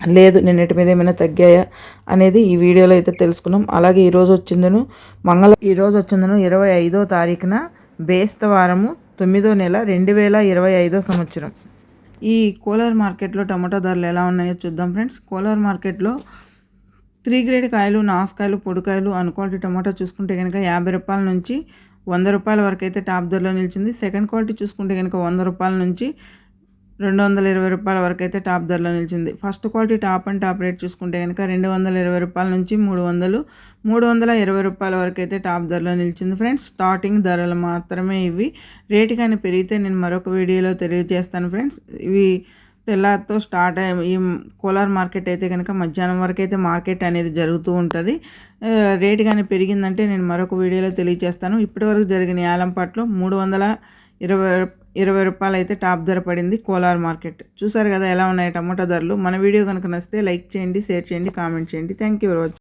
లేదు నిన్నటి మీద ఏమైనా తగ్గాయా అనేది ఈ వీడియోలో అయితే తెలుసుకున్నాం. అలాగే ఈరోజు వచ్చిందను మంగళ ఈరోజు వచ్చిందను ఇరవై ఐదో తారీఖున బేస్తవారము తొమ్మిదో నెల రెండు వేల ఇరవై ఐదో సంవత్సరం. ఈ కోలార్ మార్కెట్లో టమాటా ధరలు ఎలా ఉన్నాయో చూద్దాం ఫ్రెండ్స్. కోలార్ మార్కెట్లో త్రీ గ్రేడ్ కాయలు నాసుకాయలు పొడికాయలు అన్క్వాలిటీ టమాటా చూసుకుంటే కనుక యాభై రూపాయల నుంచి వంద రూపాయల వరకు అయితే టాప్ ధరలో నిలిచింది. సెకండ్ క్వాలిటీ చూసుకుంటే కనుక వంద రూపాయల నుంచి రెండు వందల ఇరవై రూపాయల వరకు అయితే టాప్ ధరలో నిలిచింది. First quality top and top rate చూసుకుంటే కనుక రెండు వందల ఇరవై రూపాయల నుంచి మూడు వందలు మూడు వందల ఇరవై రూపాయల వరకు అయితే టాప్ ధరలో నిలిచింది. ఫ్రెండ్స్ స్టార్టింగ్ ధరలు మాత్రమే ఇవి. రేటు కానీ పెరిగితే నేను మరొక వీడియోలో తెలియజేస్తాను ఫ్రెండ్స్. ఇవి తెల్లారితో స్టార్ట్ అయ్యి ఈ కోలార్ మార్కెట్ అయితే కనుక మధ్యాహ్నం వరకు అయితే మార్కెట్ అనేది జరుగుతూ ఉంటుంది. రేటు కానీ పెరిగిందంటే నేను మరొక వీడియోలో తెలియజేస్తాను. ఇప్పటివరకు జరిగిన యాలంపాట్లో మూడు వందల ఇరవై ఇరవై రూపాయలు అయితే టాప్ ధర పడింది కోలార్ మార్కెట్. చూసారు కదా ఎలా ఉన్నాయి టమాటా ధరలు? మన వీడియో కనుక నచ్చితే లైక్ చేయండి షేర్ చేయండి కామెంట్ చేయండి. Thank you very much